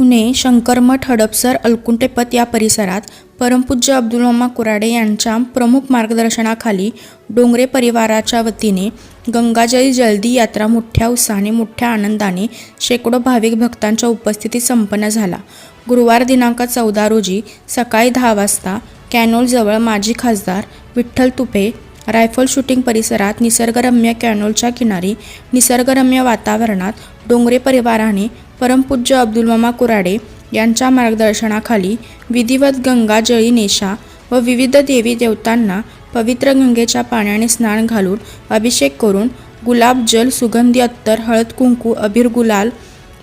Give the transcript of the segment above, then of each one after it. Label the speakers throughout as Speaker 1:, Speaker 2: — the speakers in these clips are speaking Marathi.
Speaker 1: पुणे शंकरमठ हडपसर अलकुंटेपत या परिसरात परमपूज्य अब्दुल मामा कुराडे यांच्या प्रमुख मार्गदर्शनाखाली डोंगरे परिवाराच्या वतीने गंगाजळी जलदी यात्रा मोठ्या उत्साहाने मोठ्या आनंदाने शेकडो भाविक भक्तांच्या उपस्थितीत संपन्न झाला. गुरुवार दिनांक चौदा रोजी सकाळी दहा वाजता कॅनोलजवळ माजी खासदार विठ्ठल तुपे रायफल शूटिंग परिसरात निसर्गरम्य कॅनोलच्या किनारी निसर्गरम्य वातावरणात डोंगरे परिवाराने परमपूज्य अब्दुल मामा कुराडे यांच्या मार्गदर्शनाखाली विधिवत गंगा जळी नेशा व विविध देवी देवतांना पवित्र गंगेच्या पाण्याने स्नान घालून अभिषेक करून गुलाब जल सुगंधी अत्तर हळद कुंकू अभिर गुलाल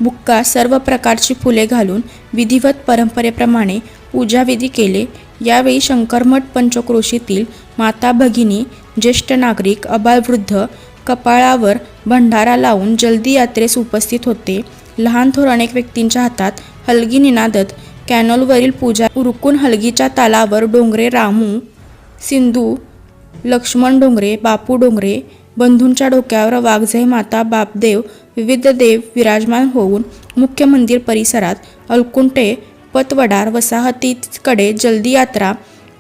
Speaker 1: बुक्का सर्व प्रकारची फुले घालून विधिवत परंपरेप्रमाणे पूजाविधी केले. यावेळी शंकरमठ पंचक्रोशीतील माता भगिनी ज्येष्ठ नागरिक अबालवृद्ध कपाळावर भंडारा लावून जल्दी यात्रेस उपस्थित होते. लहान थोर अनेक व्यक्तींच्या हातात हलगी निनादत कॅनॉलवरील पूजा उरकून हलगीच्या तालावर डोंगरे रामू सिंधू लक्ष्मण डोंगरे बापू डोंगरे बंधूंच्या डोक्यावर वाघजाई माता बापदेव विविध देव विराजमान होऊन मुख्य मंदिर परिसरात अलकुंटे पतवडार वसाहतीकडे जल्दी यात्रा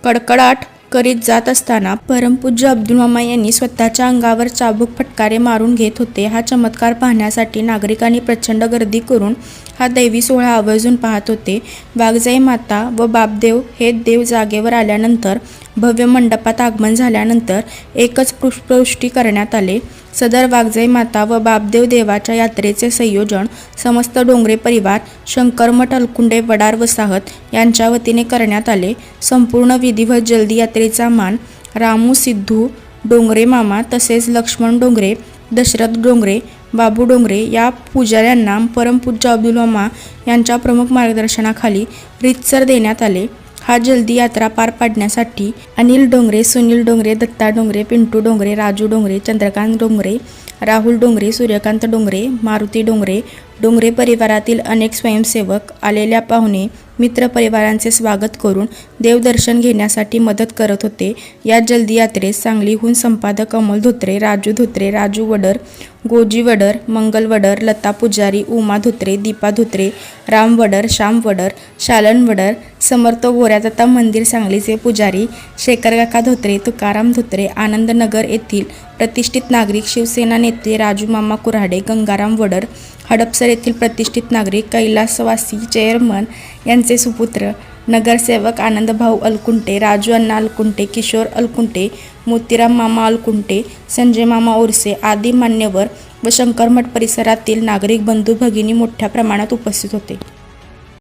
Speaker 1: कडकडाट करीत जात असताना परमपूज्य अब्दुल मामा यांनी स्वतःच्या अंगावर चाबूक फटकारे मारून घेत होते. हा चमत्कार पाहण्यासाठी नागरिकांनी प्रचंड गर्दी करून हा दैवी सोहळा आवर्जून पाहत होते. वाघजाई माता व बापदेव हे देव जागेवर आल्यानंतर भव्य मंडपात आगमन झाल्यानंतर एकच पुष्पवृष्टी करण्यात आले. सदर वाघजय माता व बापदेव देवाच्या यात्रेचे संयोजन समस्त डोंगरे परिवार शंकरमठ अलकुंडे वडार वसाहत यांच्या वतीने करण्यात आले. संपूर्ण विधिवत जल्दी यात्रेचा मान रामू सिद्धू डोंगरे मामा तसेच लक्ष्मण डोंगरे दशरथ डोंगरे बाबू डोंगरे या पुजाऱ्यांना परमपूज्य अब्दुल मामा यांच्या प्रमुख मार्गदर्शनाखाली रितसर देण्यात आले. हा जल्दी यात्रा पार पाडण्यासाठी अनिल डोंगरे सुनील डोंगरे दत्ता डोंगरे पिंटू डोंगरे राजू डोंगरे चंद्रकांत डोंगरे राहुल डोंगरे सूर्यकांत डोंगरे मारुती डोंगरे डोंगरे परिवारातील अनेक स्वयंसेवक आलेल्या पाहुणे मित्र परिवारांचे स्वागत करून देवदर्शन घेण्यासाठी मदत करत होते. या जल्दी यात्रेस सांगलीहून संपादक अमोल धोत्रे राजू धोत्रे राजू वडर गोजी वडर मंगल वडर लता पुजारी उमा धोत्रे दीपा धोत्रे राम वडर श्याम वडर शालन वडर समर्थ गोऱ्यादत्ता मंदिर सांगलीचे पुजारी शेखरकाका धोत्रे तुकाराम धोत्रे आनंदनगर येथील प्रतिष्ठित नागरिक शिवसेना नेते राजू मामा कुऱ्हाडे गंगाराम वडर हडपसर येथील प्रतिष्ठित नागरिक कैलासवासी चेअरमन यांचे सुपुत्र नगरसेवक आनंदभाऊ अलकुंटे राजू अण्णा अलकुंटे किशोर अलकुंटे मोतीराम मामा अलकुंटे संजय मामा ओरसे आदी मान्यवर व शंकरमठ परिसरातील नागरिक बंधू भगिनी मोठ्या प्रमाणात उपस्थित होते.